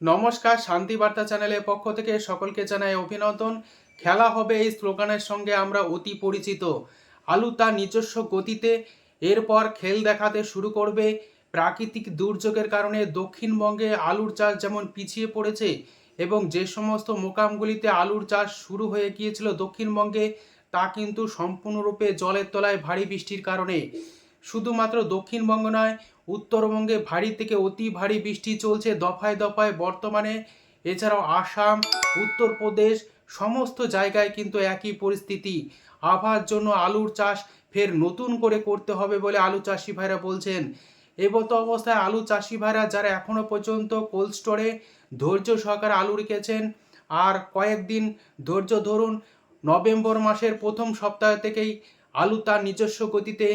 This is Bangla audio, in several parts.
নমস্কার, শান্তি বার্তা চ্যানেলের পক্ষ থেকে সকলকে জানাই অভিনন্দন। খেলা হবে এই স্লোগানের সঙ্গে আমরা অতি পরিচিত। আলু তার নিজস্ব গতিতে, এরপর খেল দেখাতে শুরু করবে। প্রাকৃতিক দুর্যোগের কারণে দক্ষিণবঙ্গে আলুর চাষ যেমন পিছিয়ে পড়েছে এবং যে সমস্ত মোকামগুলিতে আলুর চাষ শুরু হয়ে গিয়েছিল দক্ষিণবঙ্গে, তা কিন্তু সম্পূর্ণরূপে জলের তলায় ভারী বৃষ্টির কারণে। শুধুমাত্র দক্ষিণবঙ্গ নয় উত্তরবঙ্গে ভারী থেকে অতি ভারী বৃষ্টি চলছে দফায় দফায় বর্তমানে। এছাড়াও আসাম, উত্তরপ্রদেশ সমস্ত জায়গায় কিন্তু একই পরিস্থিতি। আবহাওয়ার জন্য আলুর চাষ ফের নতুন করে করতে হবে বলে আলু চাষি ভাইরা বলছেন। এবত অবস্থায় আলু চাষি ভাইরা যারা এখনও পর্যন্ত কোল্ড স্টোরে ধৈর্য সহকারে আলু রেখেছেন, আর কয়েকদিন ধৈর্য ধরুন, নভেম্বর মাসের প্রথম সপ্তাহ থেকেই আলু তার নিজস্ব গতিতে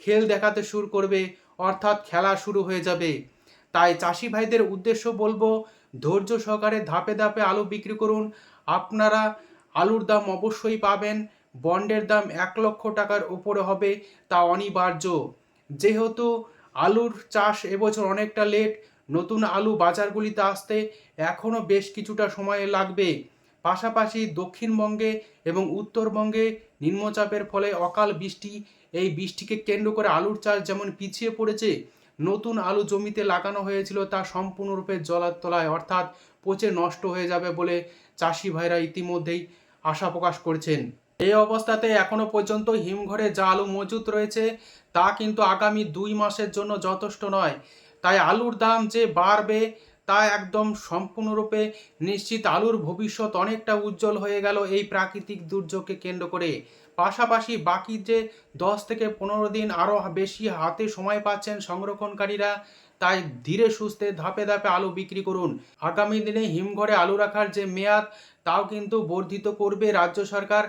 খেল দেখাতে শুরু করবে অর্থাৎ খেলা শুরু হয়ে যাবে। তাই চাষি ভাইদের উদ্দেশ্য বলব, ধৈর্য সহকারে ধাপে ধাপে আলু বিক্রি করুন। আপনারা আলুর দাম অবশ্যই পাবেন, বন্ডের দাম এক লক্ষ টাকার উপরে হবে, তা অনিবার্য। যেহেতু আলুর চাষ এবছর অনেকটা লেট নতুন আলু বাজারগুলিতে আসতে এখনও বেশ কিছুটা সময় লাগবে। পাশাপাশি দক্ষিণবঙ্গে এবং উত্তরবঙ্গে নিম্নচাপের ফলে অকাল বৃষ্টি, এই বৃষ্টিকে কেন্দ্র করে আলুর চাষ যেমন পিছিয়ে পড়েছে, নতুন আলু জমিতে লাগানো হয়েছিল তা সম্পূর্ণরূপে জলার তলায় অর্থাৎ পচে নষ্ট হয়ে যাবে বলে চাষি ভাইরা ইতিমধ্যেই আশা প্রকাশ করছেন। এই অবস্থাতে এখনও পর্যন্ত হিমঘরে যা আলু মজুত রয়েছে, তা কিন্তু আগামী দুই মাসের জন্য যথেষ্ট নয়। তাই আলুর দাম যে বাড়বে তা একদম সম্পূর্ণরূপে নিশ্চিত আলুর ভবিষ্যৎ অনেকটা উজ্জ্বল হয়ে গেল এই প্রাকৃতিক দুর্যোগকে কেন্দ্র করে। পাশাপাশি বাকি যে দশ থেকে পনেরো দিন আরও বেশি হাতে সময় পাচ্ছেন সংরক্ষণকারীরা, তাই ধীরে সুস্থে ধাপে ধাপে আলু বিক্রি করুন। আগামী দিনে হিমঘরে আলু রাখার যে মেয়াদ, তাও কিন্তু বর্ধিত করবে রাজ্য সরকার,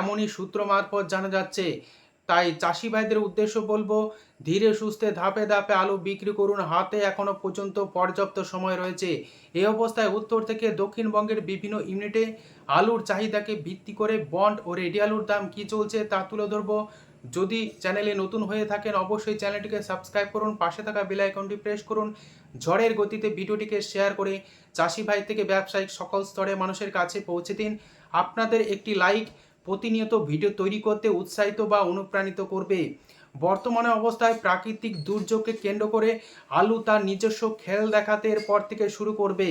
এমনই সূত্র মারফত জানা যাচ্ছে। তাই চাষি ভাইদের উদ্দেশ্য বলব, ধীরে সুস্থে ধাপে ধাপে আলু বিক্রি করুন। হাতে এখনও পর্যন্ত পর্যাপ্ত সময় রয়েছে। এই অবস্থায় উত্তর থেকে দক্ষিণবঙ্গের বিভিন্ন ইউনিটে আলুর চাহিদাকে ভিত্তি করে বন্ড ও রেডি আলুর দাম কী চলছে তা তুলে ধরবো। যদি চ্যানেলে নতুন হয়ে থাকেন, অবশ্যই চ্যানেলটিকে সাবস্ক্রাইব করুন, পাশে থাকা বেল আইকনটি প্রেস করুন। ঝড়ের গতিতে ভিডিওটিকে শেয়ার করে চাষি ভাই থেকে ব্যবসায়িক সকল স্তরে মানুষের কাছে পৌঁছে দিন। আপনাদের একটি লাইক প্রতিনিয়ত ভিডিও তৈরি করতে উৎসাহিত বা অনুপ্রাণিত করবে। বর্তমানে অবস্থায় প্রাকৃতিক দুর্যোগকে কেন্দ্র করে আলু তার নিজস্ব খেল দেখাতে এরপর থেকে শুরু করবে।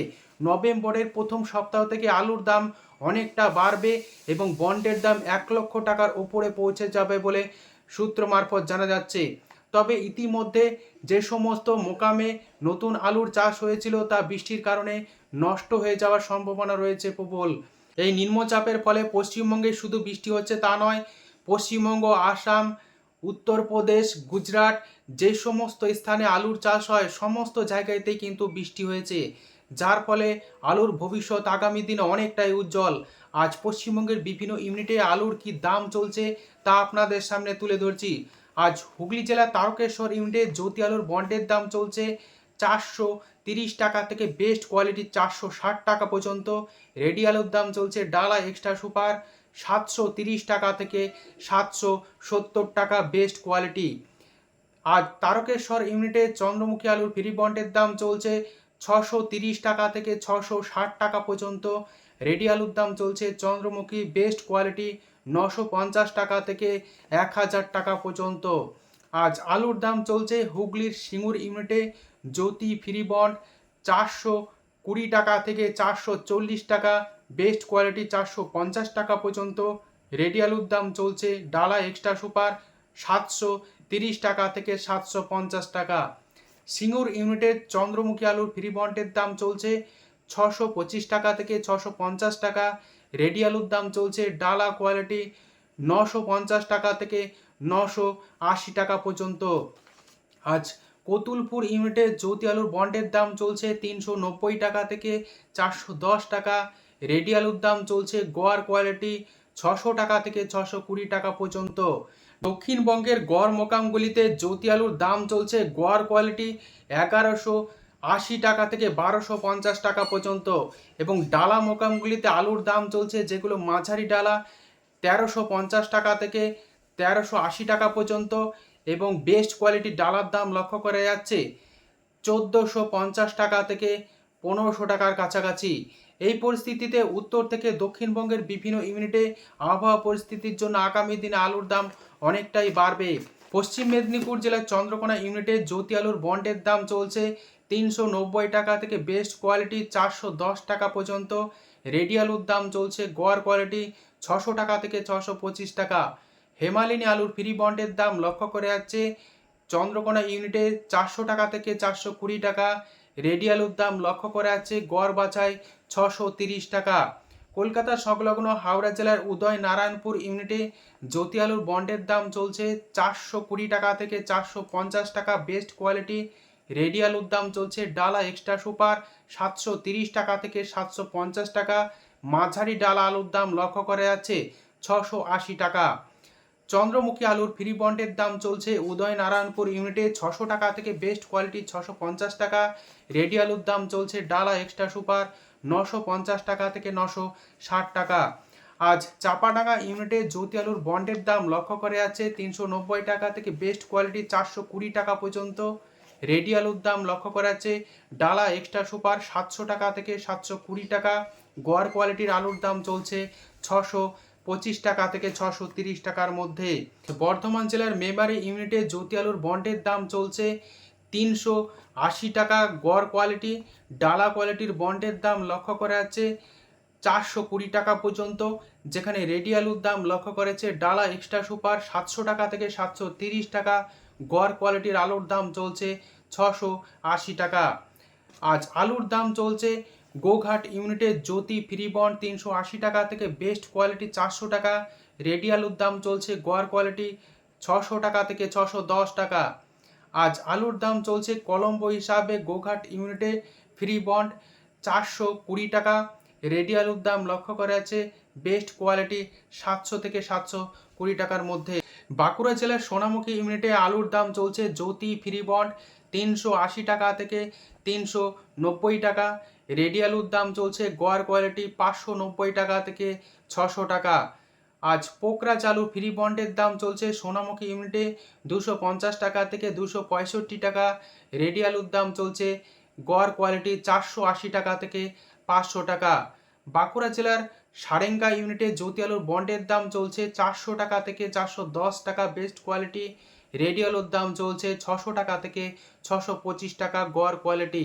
নভেম্বরের প্রথম সপ্তাহ থেকে আলুর দাম অনেকটা বাড়বে এবং বন্ডের দাম এক লক্ষ টাকার উপরে পৌঁছে যাবে বলে সূত্র মারফত জানা যাচ্ছে। তবে ইতিমধ্যে যে সমস্ত মোকামে নতুন আলুর চাষ হয়েছিল তা বৃষ্টির কারণে নষ্ট হয়ে যাওয়ার সম্ভাবনা রয়েছে প্রবল। এই নিম্নচাপের ফলে পশ্চিমবঙ্গে শুধু বৃষ্টি হচ্ছে তা নয়, পশ্চিমবঙ্গ, আসাম, উত্তরপ্রদেশ, গুজরাট যে সমস্ত স্থানে আলুর চাষ হয়, সমস্ত জায়গাতেই কিন্তু বৃষ্টি হয়েছে। যার ফলে আলুর ভবিষ্যৎ আগামী দিনে অনেকটাই উজ্জ্বল। আজ পশ্চিমবঙ্গের বিভিন্ন ইউনিটে আলুর কি দাম চলছে তা আপনাদের সামনে তুলে ধরছি। আজ হুগলি জেলার তারকেশ্বর ইউনিটে জ্যোতি আলুর বন্ডের দাম চলছে চারশো তিরিশ টাকা থেকে বেস্ট কোয়ালিটির চারশো ষাট টাকা পর্যন্ত। রেডি আলুর দাম চলছে ডালা এক্সট্রা সুপার, সাতশো তিরিশ টাকা থেকে সাতশো সত্তর টাকা বেস্ট কোয়ালিটি। আর তারকেশ্বর ইউনিটে চন্দ্রমুখী আলুর ফ্রি বন্ডের দাম চলছে ছশো তিরিশ টাকা থেকে ছশো ষাট টাকা পর্যন্ত। রেডি আলুর দাম চলছে চন্দ্রমুখী বেস্ট কোয়ালিটি নশো পঞ্চাশ টাকা থেকে এক হাজার টাকা পর্যন্ত। আজ আলুর দাম চলছে হুগলির সিঙ্গুর ইউনিটে জ্যোতি ফ্রি বন্ড, চারশো কুড়ি টাকা থেকে চারশো চল্লিশ টাকা, বেস্ট কোয়ালিটি চারশো পঞ্চাশ টাকা পর্যন্ত। রেডি আলুর দাম চলছে ডালা এক্সট্রা সুপার, সাতশো তিরিশ টাকা থেকে সাতশো পঞ্চাশ টাকা। সিঙ্গুর ইউনিটের চন্দ্রমুখী আলুর ফ্রি বন্ডের দাম চলছে ছশো পঁচিশ টাকা থেকে ছশো পঞ্চাশ টাকা। রেডি আলুর দাম চলছে ডালা কোয়ালিটি নশো পঞ্চাশ টাকা থেকে নশো আশি টাকা পর্যন্ত। আজ কতুলপুর ইউনিটে জ্যোতি আলুর বন্ডের দাম চলছে তিনশো নব্বই টাকা থেকে চারশো দশ টাকা। রেডি আলুর দাম চলছে গোয়ার কোয়ালিটি ছশো টাকা থেকে ছশো কুড়ি টাকা পর্যন্ত। দক্ষিণবঙ্গের গড় মোকামগুলিতে জ্যোতি আলুর দাম চলছে গোয়ার কোয়ালিটি এগারোশো আশি টাকা থেকে বারোশো পঞ্চাশ টাকা পর্যন্ত এবং ডালা মোকামগুলিতে আলুর দাম চলছে যেগুলো মাঝারি ডালা তেরোশো পঞ্চাশ টাকা থেকে তেরোশো আশি টাকা পর্যন্ত এবং বেস্ট কোয়ালিটির ডালার দাম লক্ষ্য করা যাচ্ছে চোদ্দোশো পঞ্চাশ টাকা থেকে পনেরোশো টাকার কাছাকাছি। এই পরিস্থিতিতে উত্তর থেকে দক্ষিণবঙ্গের বিভিন্ন ইউনিটে আবহাওয়া পরিস্থিতির জন্য আগামী দিনে আলুর দাম অনেকটাই বাড়বে। পশ্চিম মেদিনীপুর জেলার চন্দ্রকোনা ইউনিটে জ্যোতি আলুর বন্ডের দাম চলছে তিনশো নব্বই টাকা থেকে বেস্ট কোয়ালিটি চারশো দশ টাকা পর্যন্ত। রেডি আলুর দাম চলছে গড় কোয়ালিটি ছশো টাকা থেকে ছশো পঁচিশ টাকা। হেমালিনী আলুর ফ্রি বন্ডের দাম লক্ষ্য করে যাচ্ছে চন্দ্রকোনা ইউনিটে চারশো টাকা থেকে চারশো কুড়ি টাকা। রেডি আলুর দাম লক্ষ্য করা যাচ্ছে গড় বাছাই ছশো তিরিশ টাকা। কলকাতা সংলগ্ন হাওড়া জেলার উদয় নারায়ণপুর ইউনিটে জ্যোতি আলুর বন্ডের দাম চলছে চারশো কুড়ি টাকা থেকে চারশো পঞ্চাশ টাকা বেস্ট কোয়ালিটি। রেডি আলুর দাম চলছে ডালা এক্সট্রা সুপার সাতশো তিরিশ টাকা থেকে সাতশো পঞ্চাশ টাকা। মাঝারি ডালা আলুর দাম লক্ষ্য করা যাচ্ছে ছশো আশি টাকা। চন্দ্রমুখী আলুর ফ্রি বন্ডের দাম চলছে উদয় নারায়ণপুর ইউনিটে ছশো টাকা থেকে বেস্ট কোয়ালিটি ছশো পঞ্চাশ টাকা। রেডি আলুর দাম চলছে ডালা এক্সট্রা সুপার নশো পঞ্চাশ টাকা থেকে নশো ষাট টাকা। আজ চাপাডাঙ্গা ইউনিটে জ্যোতি আলুর বন্ডের দাম লক্ষ্য করে আছে তিনশো নব্বই টাকা থেকে বেস্ট কোয়ালিটি চারশো কুড়ি টাকা পর্যন্ত। রেডি আলুর দাম লক্ষ্য করা যাচ্ছে ডালা এক্সট্রা সুপার সাতশো টাকা থেকে সাতশো কুড়ি টাকা। গোয়ার কোয়ালিটির আলুর দাম চলছে ছশো পঁচিশ টাকা থেকে ছশো তিরিশ টাকার মধ্যে। বর্ধমান জেলার মেমারি ইউনিটে জ্যোতি আলুর বন্ডের দাম চলছে তিনশো আশি টাকা। গড় কোয়ালিটি, ডালা কোয়ালিটির বন্ডের দাম লক্ষ্য করা যাচ্ছে চারশো কুড়ি টাকা পর্যন্ত, যেখানে রেডি আলুর দাম লক্ষ্য করেছে ডালা এক্সট্রা সুপার সাতশো টাকা থেকে সাতশো তিরিশ টাকা। গড় কোয়ালিটির আলুর দাম চলছে ছশো আশি টাকা। আজ আলুর দাম চলছে গোঘাট ইউনিটে জ্যোতি ফ্রি বন্ড তিনশো আশি টাকা থেকে বেস্ট কোয়ালিটি চারশো টাকা রেডি আলুর দাম চলছে গোয়ার কোয়ালিটি ছশো টাকা থেকে ছশো দশ টাকা। আজ আলুর দাম চলছে কলম্বো হিসাবে গোঘাট ইউনিটে ফ্রি বন্ড চারশো কুড়ি টাকা রেডি আলুর দাম লক্ষ্য করা আছে বেস্ট কোয়ালিটি সাতশো থেকে সাতশো কুড়ি টাকার মধ্যে। বাঁকুড়া জেলার সোনামুখী ইউনিটে আলুর দাম চলছে জ্যোতি ফ্রি বন্ড তিনশো আশি টাকা থেকে তিনশো নব্বই টাকা রেডি আলুর দাম চলছে গোয়ার কোয়ালিটি পাঁচশো নব্বই টাকা থেকে ছশো টাকা। আজ পোকরা চালু ফ্রি বন্ডের দাম চলছে সোনামুখী ইউনিটে দুশো পঞ্চাশ টাকা থেকে দুশো পঁয়ষট্টি টাকা। রেডি আলুর দাম চলছে গড় কোয়ালিটি চারশো আশি টাকা থেকে পাঁচশো টাকা। বাঁকুড়া জেলার সারেঙ্গা ইউনিটে জ্যোতি আলুর বন্ডের দাম চলছে চারশো টাকা থেকে চারশো দশ টাকা বেস্ট কোয়ালিটি। রেডি আলুর দাম চলছে ছশো টাকা থেকে ছশো পঁচিশ টাকা গড় কোয়ালিটি।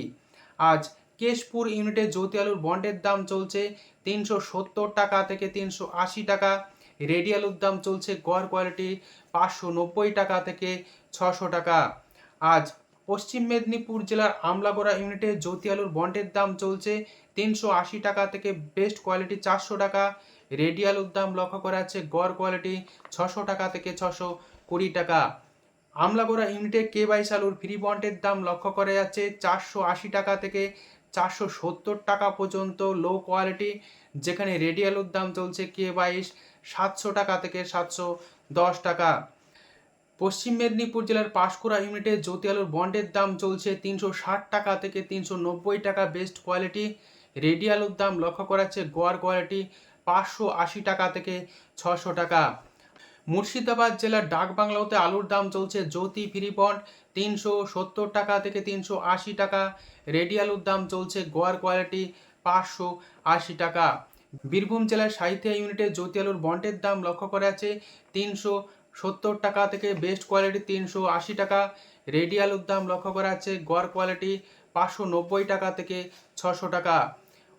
আজ কেশপুর ইউনিটে জ্যোতি আলুর বন্ডের দাম চলছে তিনশো সত্তর টাকা থেকে তিনশো আশি টাকা। রেডি আলুর দাম চলছে গড় কোয়ালিটি পাঁচশো নব্বই টাকা থেকে ছশো টাকা। আজ পশ্চিম মেদিনীপুর জেলার আমলাগোড়া ইউনিটে জ্যোতি আলুর বন্ডের দাম চলছে তিনশো আশি টাকা থেকে বেস্ট কোয়ালিটি চারশো টাকা। রেডি আলুর দাম লক্ষ্য করা যাচ্ছে গড় কোয়ালিটি ছশো টাকা থেকে ছশো কুড়ি টাকা। আমলাগোড়া ইউনিটে কে বাইশ আলুর ফ্রি বন্ডের দাম লক্ষ্য করা যাচ্ছে চারশো আশি টাকা থেকে চারশো সত্তর টাকা পর্যন্ত লো কোয়ালিটি যেখানে রেডি দাম চলছে কে বাইশ, সাতশো টাকা থেকে সাতশো দশ টাকা। পশ্চিম মেদিনীপুর জেলার পাঁশকুড়া ইউনিটে জ্যোতি আলুর বন্ডের দাম চলছে তিনশো ষাট টাকা থেকে তিনশো নব্বই টাকা বেস্ট কোয়ালিটি রেডি আলুর দাম লক্ষ্য করা যাচ্ছে গোয়ার কোয়ালিটি পাঁচশো আশি টাকা থেকে ছশো টাকা। মুর্শিদাবাদ জেলার ডাকবাংলাতে আলুর দাম চলছে জ্যোতি ফ্রি বন্ড তিনশো সত্তর টাকা থেকে তিনশো আশি টাকা। রেডি আলুর দাম চলছে গোয়ার কোয়ালিটি পাঁচশো আশি টাকা। বীরভূম জেলার সাহিত্য ইউনিটে জ্যোতি আলুর বন্ডের দাম লক্ষ্য করা আছে তিনশো সত্তর টাকা থেকে বেস্ট কোয়ালিটি তিনশো আশি টাকা। রেডি আলুর দাম লক্ষ্য করা আছে গড় কোয়ালিটি পাঁচশো নব্বই টাকা থেকে ছশো টাকা।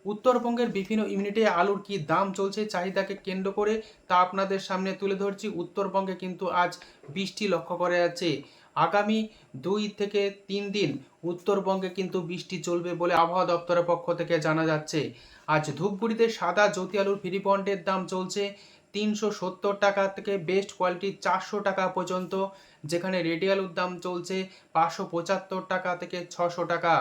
উত্তরবঙ্গের বিভিন্ন ইউনিটে আলুর কি দাম চলছে চাহিদাকে কেন্দ্র করে তা আপনাদের সামনে তুলে ধরছি। উত্তরবঙ্গে কিন্তু আজ বৃষ্টি লক্ষ্য করা যাচ্ছে। আগামী দুই থেকে তিন দিন উত্তরবঙ্গে কিন্তু বৃষ্টি চলবে বলে আবহাওয়া দপ্তরের পক্ষ থেকে জানা যাচ্ছে। আজ ধূপগুড়িতে সাদা জ্যোতি আলুর ফ্রি বন্ডের দাম চলছে তিনশো সত্তর টাকা থেকে বেস্ট কোয়ালিটি চারশো টাকা পর্যন্ত, যেখানে রেডি আলুর দাম চলছে পাঁচশো পঁচাত্তর টাকা থেকে ছশো টাকা।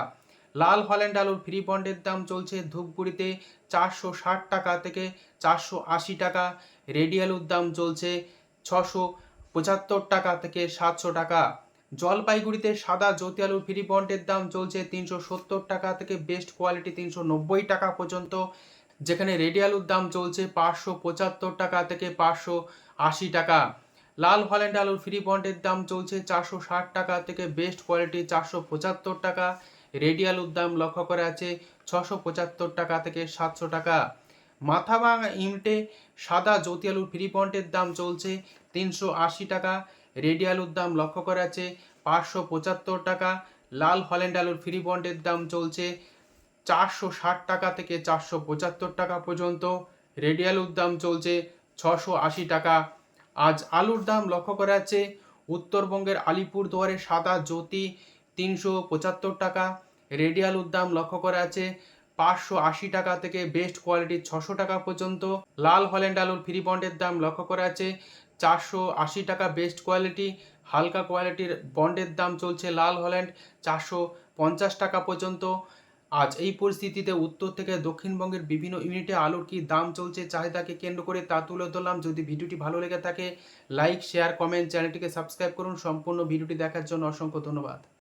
লাল হল্যান্ড আলুর ফ্রি বন্ডের দাম চলছে ধূপগুড়িতে চারশো ষাট টাকা থেকে চারশো আশি টাকা। রেডি আলুর দাম চলছে ছশো পঁচাত্তর টাকা থেকে সাতশো টাকা। জলপাইগুড়িতে সাদা জ্যোতি আলুর ফ্রি বন্ডের দাম চলছে তিনশো সত্তর টাকা থেকে বেস্ট কোয়ালিটি তিনশো নব্বই টাকা পর্যন্ত। যেখানে রেডি আলুর দাম চলছে পাঁচশো পঁচাত্তর টাকা থেকে পাঁচশো আশি টাকা। লাল হল্যান্ড আলুর ফ্রি বন্ডের দাম চলছে চারশো ষাট টাকা থেকে বেস্ট কোয়ালিটি চারশো পঁচাত্তর টাকা। রেডি আলুর দাম লক্ষ্য করা আছে ছশো পঁচাত্তর টাকা থেকে সাতশো টাকা। মাথা ভাঙা ইউনিটে সাদা জ্যোতি আলুর ফ্রি পয়েন্টের দাম চলছে তিনশো আশি টাকা। রেডি আলুর দাম লক্ষ্য করা আছে পাঁচশো পঁচাত্তর টাকা। লাল হল্যান্ড আলুর ফ্রি পয়েন্টের দাম চলছে চারশো ষাট টাকা থেকে চারশো পঁচাত্তর টাকা পর্যন্ত। রেডি আলুর দাম চলছে ছশো আশি টাকা। আজ আলুর দাম লক্ষ্য করা যাচ্ছে উত্তরবঙ্গের আলিপুরদুয়ারে সাদা জ্যোতি তিনশো পঁচাত্তর টাকা। রেডি আলুর দাম লক্ষ্য করা আছে পাঁচশো আশি টাকা থেকে বেস্ট কোয়ালিটির ছশো টাকা পর্যন্ত। লাল হল্যান্ড আলুর ফ্রি বন্ডের দাম লক্ষ্য করা আছে চারশো আশি টাকা বেস্ট কোয়ালিটি। হালকা কোয়ালিটির বন্ডের দাম চলছে লাল হল্যান্ড চারশো পঞ্চাশ টাকা পর্যন্ত। আজ এই পরিস্থিতিতে উত্তর থেকে দক্ষিণবঙ্গের বিভিন্ন ইউনিটে আলুর কি দাম চলছে চাহিদাকে কেন্দ্র করে তা তুলে ধরলাম। যদি ভিডিওটি ভালো লেগে থাকে, লাইক, শেয়ার, কমেন্ট, চ্যানেলটিকে সাবস্ক্রাইব করুন। সম্পূর্ণ ভিডিওটি দেখার জন্য অসংখ্য ধন্যবাদ।